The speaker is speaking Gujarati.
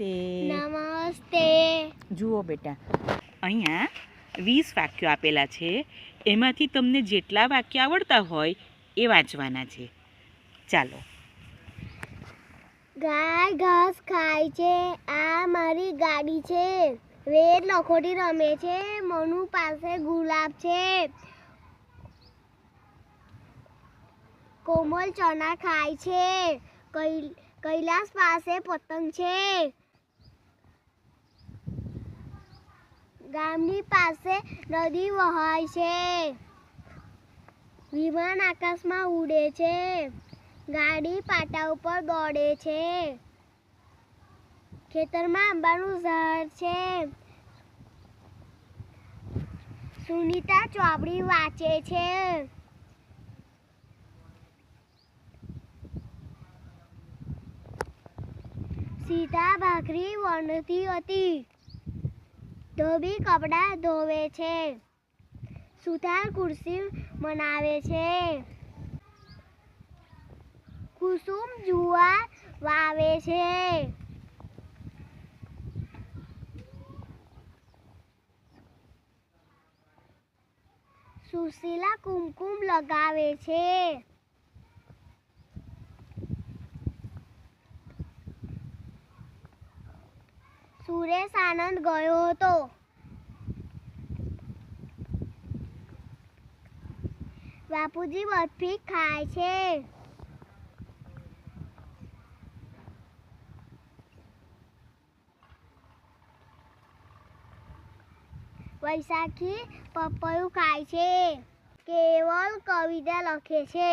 નમસ્તે. નમસ્તે. જુઓ બેટા અહીંયા વીસ વાક્યો આપેલા છે. એમાંથી તમને જેટલા વાક્ય આવડતા હોય એ વાંચવાના છે. ચાલો. ગાય ઘાસ ખાય છે આ મારી ગાડી છે. વેદ લખોટી રમે છે મનુ પાસે ગુલાબ છે. કોમલ ચણા ખાય છે કૈલાસ પાસે પતંગ છે. ગામની પાસે નદી વહાય છે. વિમાન આકાશમાં ઉડે છે. ગાડી પાટા ઉપર દોડે છે. ખેતરમાં આંબાનું ઝાડ છે. સુનીતા ચોપડી વાંચે છે. સીતા ભાખરી વણતી હતી. ધોબી કપડાં ધોવે છે. સુથાર ખુરશી મનાવે છે. કુસુમ જુવાર વાવે છે. સુશીલા કુમકુમ લગાવે છે. સુરેશ આનંદ ગયો હતો. બાપુજી બરફી ખાય છે. વૈશાખી પપૈયું ખાય છે. કેવલ કવિતા લખે છે.